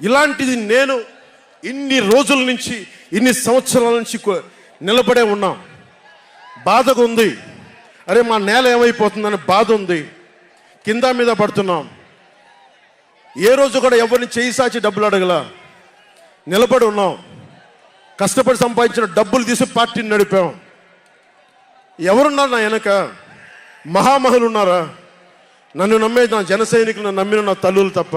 ఇలాంటిది నేను ఇన్ని రోజుల నుంచి ఇన్ని సంవత్సరాల నుంచి నిలబడే ఉన్నాం. బాధగా ఉంది. అరే మా నేల ఏమైపోతుందని బాధ ఉంది. కింద మీద పడుతున్నాం. ఏ రోజు కూడా ఎవరిని చేయి సాచి డబ్బులు అడగల. నిలబడి ఉన్నాం. కష్టపడి సంపాదించిన డబ్బులు తీసి పార్టీని నడిపాం. ఎవరున్నారు నా వెనక? మహామహులు ఉన్నారా? నన్ను నమ్మే నా జన సైనికులు నమ్మిన నా తల్లులు తప్ప.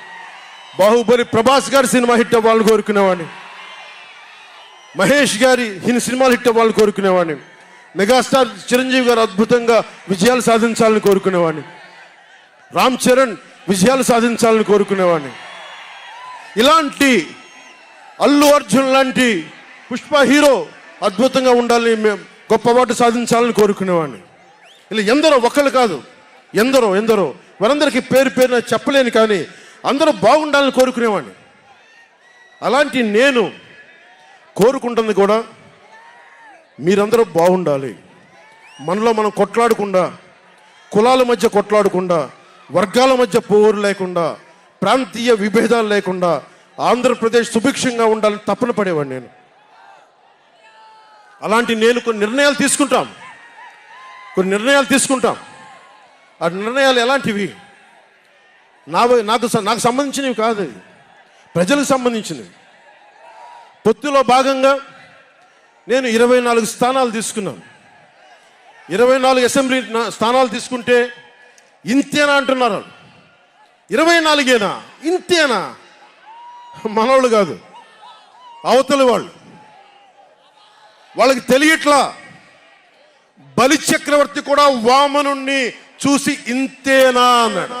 బాహుబలి ప్రభాస్ గారి సినిమా హిట్ అవ్వాలని కోరుకునేవాడిని. మహేష్ గారి హిన్ సినిమాలు హిట్ అవ్వాలని కోరుకునేవాడిని. మెగాస్టార్ చిరంజీవి గారు అద్భుతంగా విజయాలు సాధించాలని కోరుకునేవాడిని. రామ్ చరణ్ విజయాలు సాధించాలని కోరుకునేవాడిని. ఇలాంటి అల్లు అర్జున్ లాంటి పుష్ప హీరో అద్భుతంగా ఉండాలని మేము గొప్పవాటు సాధించాలని కోరుకునేవాడిని. ఇలా ఎందరో ఒకళ్ళు కాదు ఎందరో ఎందరో వారందరికీ పేరు పేరున చెప్పలేను కానీ అందరూ బాగుండాలని కోరుకునేవాడిని. అలాంటి నేను కోరుకుంటుంది కూడా మీరందరూ బాగుండాలి. మనలో మనం కొట్లాడకుండా కులాల మధ్య కొట్లాడకుండా వర్గాల మధ్య పోరు లేకుండా ప్రాంతీయ విభేదాలు లేకుండా ఆంధ్రప్రదేశ్ సుభిక్షంగా ఉండాలని తప్పన పడేవాడిని నేను. అలాంటి నేను కొన్ని నిర్ణయాలు తీసుకుంటాం. కొన్ని నిర్ణయాలు తీసుకుంటాం. ఆ నిర్ణయాలు ఎలాంటివి? నా నాకు నాకు సంబంధించినవి కాదు. అది ప్రజలకు సంబంధించినవి. పొత్తులో భాగంగా నేను ఇరవై నాలుగు స్థానాలు తీసుకున్నాను. ఇరవై నాలుగు అసెంబ్లీ స్థానాలు తీసుకుంటే ఇంతేనా అంటున్నారు. ఇరవై నాలుగేనా? ఇంతేనా? మనవాళ్ళు కాదు. అవతలి వాళ్ళు. వాళ్ళకి తెలియట్లా. బలిచక్రవర్తి కూడా వామనుణ్ణి చూసి ఇంతేనా అన్నాడు.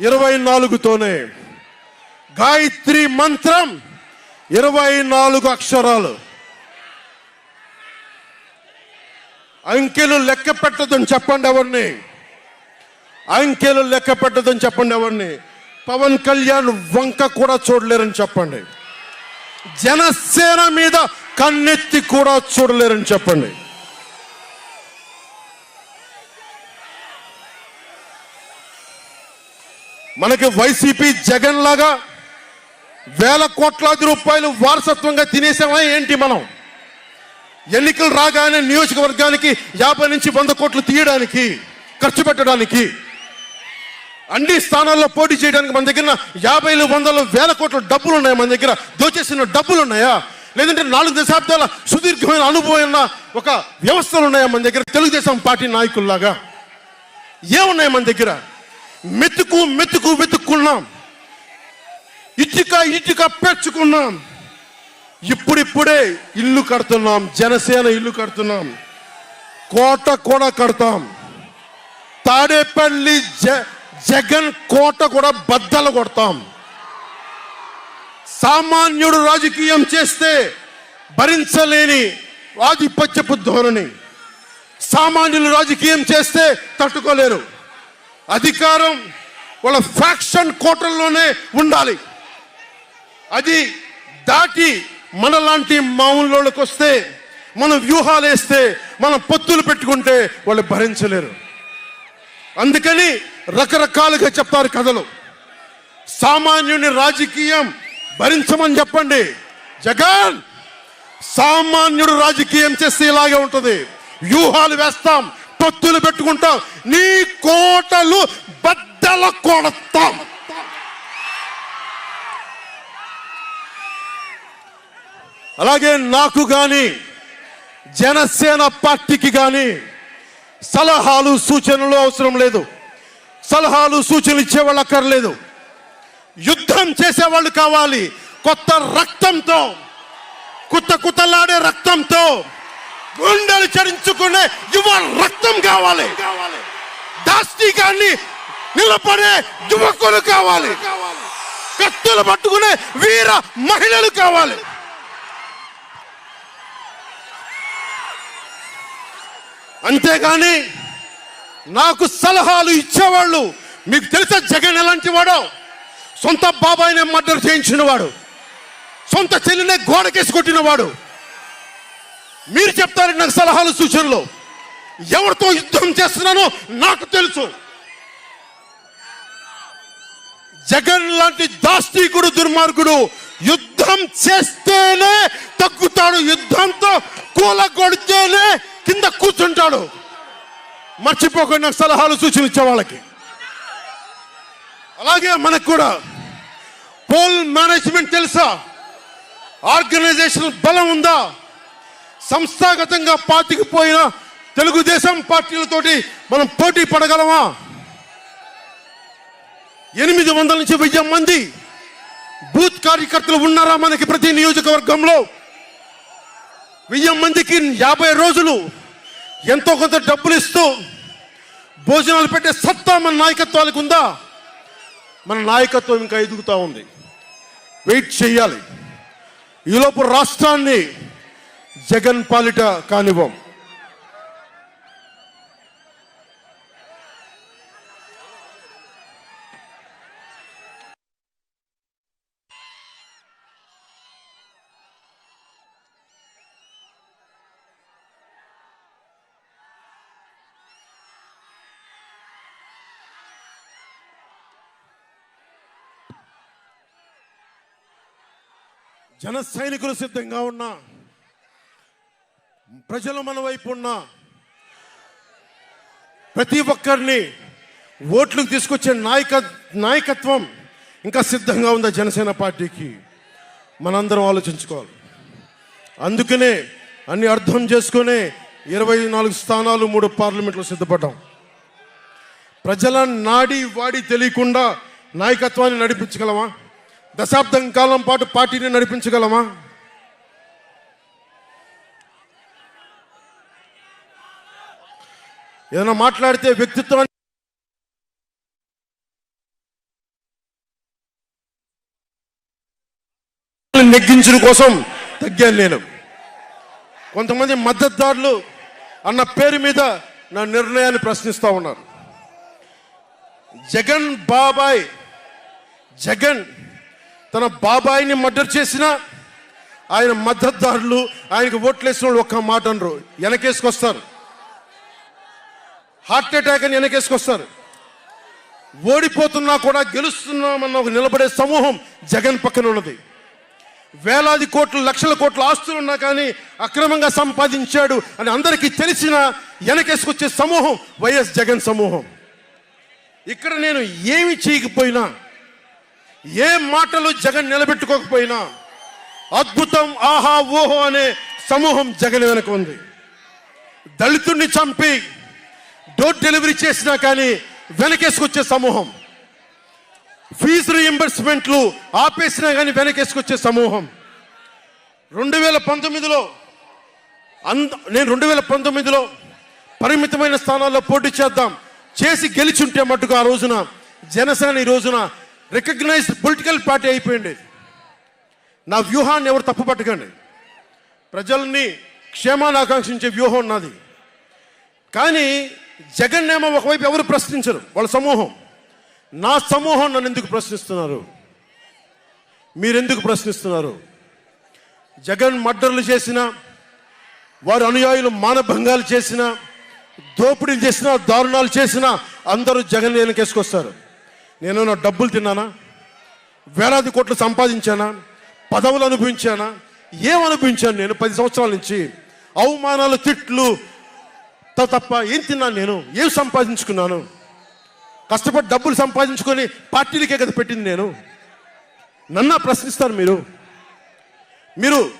ఇరవై నాలుగుతోనే. గాయత్రి మంత్రం ఇరవై నాలుగు అక్షరాలు. అంకెలు లెక్క పెట్టదని చెప్పండి ఎవరిని? అంకెలు లెక్క పెట్టదని చెప్పండి ఎవరిని? పవన్ కళ్యాణ్ వంక కూడా చూడలేరని చెప్పండి. జనసేన మీద కన్నెత్తి కూడా చూడలేరని చెప్పండి. మనకి వైసీపీ జగన్ లాగా వేల కోట్లాది రూపాయలు వారసత్వంగా తినేసామా ఏంటి మనం? ఎన్నికలు రాగానే నియోజకవర్గానికి యాభై నుంచి వంద కోట్లు తీయడానికి ఖర్చు పెట్టడానికి అన్ని స్థానాల్లో పోటీ చేయడానికి మన దగ్గర యాభైలు వందలు వేల కోట్ల డబ్బులు ఉన్నాయి మన దగ్గర? దోచేసిన డబ్బులు ఉన్నాయా లేదంటే నాలుగు దశాబ్దాల సుదీర్ఘమైన అనుభవం ఉన్న ఒక వ్యవస్థలు ఉన్నాయా మన దగ్గర? తెలుగుదేశం పార్టీ నాయకుల్లాగా. ఏమున్నాయి మన దగ్గర? మెతుకు మెతుకు వెతుక్కున్నాం. ఇటుక ఇటుక పెంచుకున్నాం. ఇప్పుడిప్పుడే ఇల్లు కడుతున్నాం. జనసేన ఇల్లు కడుతున్నాం. కోట కూడా కడతాం. తాడేపల్లి జ జగన్ కోట కూడా బద్దలు కొడతాం. సామాన్యుడు రాజకీయం చేస్తే భరించలేని ఆధిపత్యపు ధోరణి. సామాన్యులు రాజకీయం చేస్తే తట్టుకోలేరు. అధికారం వాళ్ళ ఫ్యాక్షన్ కోటల్లోనే ఉండాలి. అది దాటి మనలాంటి మామూలులోకి వస్తే మనం వ్యూహాలు వేస్తే మనం పొత్తులు పెట్టుకుంటే వాళ్ళు భరించలేరు. అందుకని రకరకాలుగా చెప్తారు కథలు. సామాన్యుని రాజకీయం భరించమని చెప్పండి. జగన్ సామాన్యుడు రాజకీయం చేస్తే ఇలాగే ఉంటుంది. వ్యూహాలు వేస్తాం పొత్తులు పెట్టుకుంటాం. నీ కోటలు బద్దల కొడతాం. అలాగే నాకు గాని జనసేన పార్టీకి గాని సలహాలు సూచనలు అవసరం లేదు. సలహాలు సూచనలు ఇచ్చేవాళ్ళు అక్కర్లేదు. యుద్ధం చేసేవాళ్ళు కావాలి. కొత్త రక్తంతో కుత్త కుత్తలాడే రక్తంతో. గుండెలు చరించుకునే యువ రక్తం కావాలి. దాస్తికాన్ని నిలబడే యువకులు కావాలి. కత్తులు పట్టుకునే వీర మహిళలు కావాలి. అంతేగాని నాకు సలహాలు ఇచ్చేవాళ్ళు మీకు తెలుసా జగన్ ఎలాంటి వాడో సొంత బాబాయినే మర్డర్ చేయించిన వాడు సొంత చెల్లినే గోడకేసి కొట్టినవాడు మీరు చెప్తారు నాకు సలహాలు సూచనలు. ఎవరితో యుద్ధం చేస్తున్నానో నాకు తెలుసు. జగన్ లాంటి దాష్టీకుడు దుర్మార్గుడు యుద్ధం చేస్తేనే తగ్గుతాడు. యుద్ధంతో కూలగొడితేనే కింద కూర్చుంటాడు. మర్చిపోకుండా నాకు సలహాలు సూచనలు ఇచ్చే వాళ్ళకి. అలాగే మనకు కూడా పోల్ మేనేజ్మెంట్ తెలుసా? ఆర్గనైజేషన్ బలం ఉందా? సంస్థాగతంగా పాతికిపోయిన తెలుగుదేశం పార్టీలతోటి మనం పోటీ పడగలమా? ఎనిమిది వందల నుంచి వెయ్యి మంది బూత్ కార్యకర్తలు ఉన్నారా మనకి ప్రతి నియోజకవర్గంలో? వెయ్యి మందికి యాభై రోజులు ఎంతో కొంత డబ్బులు ఇస్తూ భోజనాలు పెట్టే సత్తా మన నాయకత్వాలకు ఉందా? మన నాయకత్వం ఇంకా ఎదుగుతూ ఉంది. వెయిట్ చేయాలి. ఈలోపు రాష్ట్రాన్ని జగన్ పాలిట కానివ్వం. జన సైనికులు సిద్ధంగా ఉన్నా. ప్రజలు మన వైపు ఉన్న ప్రతి ఒక్కరిని ఓట్లకు తీసుకొచ్చే నాయక నాయకత్వం ఇంకా సిద్ధంగా ఉందా జనసేన పార్టీకి? మనందరం ఆలోచించుకోవాలి. అందుకనే అన్ని అర్థం చేసుకునే ఇరవై నాలుగు స్థానాలు మూడు పార్లమెంట్లు సిద్ధపడ్డాం. ప్రజల నాడి వాడి తెలియకుండా నాయకత్వాన్ని నడిపించగలమా? దశాబ్దం కాలం పాటు పార్టీని నడిపించగలమా? ఏదైనా మాట్లాడితే వ్యక్తిత్వాన్ని నెగ్గించడం కోసం తగ్గాను నేను. కొంతమంది మద్దతుదారులు అన్న పేరు మీద నా నిర్ణయాన్ని ప్రశ్నిస్తూ ఉన్నారు. జగన్ బాబాయ్ జగన్ తన బాబాయిని మర్డర్ చేసిన ఆయన మద్దతుదారులు ఆయనకు ఓట్లేసిన వాళ్ళు ఒక్క మాట అనరు. వెనకేసుకొస్తారు. హార్ట్ అటాక్ అని వెనకేసుకొస్తారు. ఓడిపోతున్నా కూడా గెలుస్తున్నామన్న ఒక నిలబడే సమూహం జగన్ పక్కన ఉన్నది. వేలాది కోట్లు లక్షల కోట్ల ఆస్తులు ఉన్నా కానీ అక్రమంగా సంపాదించాడు అని అందరికీ తెలిసిన వెనకేసుకొచ్చే సమూహం వైఎస్ జగన్ సమూహం. ఇక్కడ నేను ఏమి చేయకపోయినా ఏ మాటలు జగన్ నిలబెట్టుకోకపోయినా అద్భుతం ఆహా ఓహో అనే సమూహం జగన్ వెనక ఉంది. దళితుడిని చంపి డోర్ డెలివరీ చేసినా కానీ వెనకేసుకొచ్చే సమూహం. ఫీజు రీఎంబర్స్మెంట్లు ఆపేసినా కానీ వెనకేసుకొచ్చే సమూహం. రెండు వేల పంతొమ్మిదిలో అంద నేను రెండు వేల పంతొమ్మిదిలో పరిమితమైన స్థానాల్లో పోటీ చేద్దాం చేసి గెలిచుంటే మట్టుకు ఆ రోజున జనసేన ఈ రోజున రికగ్నైజ్డ్ పొలిటికల్ పార్టీ అయిపోయింది. నా వ్యూహాన్ని ఎవరు తప్పు పట్టకండి ప్రజల్ని క్షేమాన్ని ఆకాంక్షించే వ్యూహం ఉన్నది కానీ జగన్ ఏమో ఒకవైపు ఎవరు ప్రశ్నించరు? వాళ్ళ సమూహం. నా సమూహం నన్ను ఎందుకు ప్రశ్నిస్తున్నారు? మీరెందుకు ప్రశ్నిస్తున్నారు? జగన్ మర్డర్లు చేసిన వారి అనుయాయులు మానభంగాలు చేసిన దోపిడీలు చేసిన దారుణాలు చేసిన అందరూ జగన్ వెనకేసుకొస్తారు నేను నా డబ్బులు తిన్నానా? వేలాది కోట్లు సంపాదించానా? పదవులు అనుభవించానా? ఏమనుభవించాను నేను పది సంవత్సరాల నుంచి? అవమానాలు తిట్లు తప్ప ఏం తిన్నాను నేను? ఏం సంపాదించుకున్నాను? కష్టపడి డబ్బులు సంపాదించుకొని పార్టీలకే కదా పెట్టింది నేను. నన్నా ప్రశ్నిస్తారు మీరు. మీరు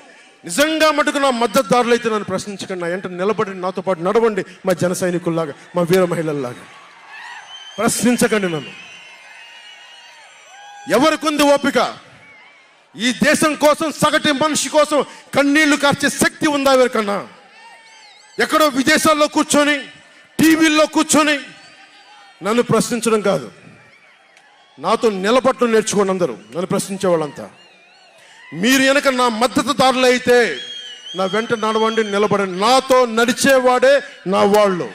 నిజంగా మటుకు నా మద్దతుదారులు అయితే నన్ను ప్రశ్నించకండి. నా ఎంట నిలబడి నాతో పాటు నడవండి మా జన సైనికుల్లాగా మా వీర మహిళల్లాగా. ప్రశ్నించకండి నన్ను. ఎవరికుంది ఓపిక? ఈ దేశం కోసం సగటు మనిషి కోసం కన్నీళ్ళు కార్చే శక్తి ఉందా ఎవరికన్నా? ఎక్కడో విదేశాల్లో కూర్చొని టీవీల్లో కూర్చొని నన్ను ప్రశ్నించడం కాదు. నాతో నిలబట్టం నేర్చుకోండి అందరూ నన్ను ప్రశ్నించే వాళ్ళంతా. మీరు వెనక నా మద్దతుదారులు అయితే నా వెంట నడవండి నిలబడండి. నాతో నడిచేవాడే నా వాళ్ళు.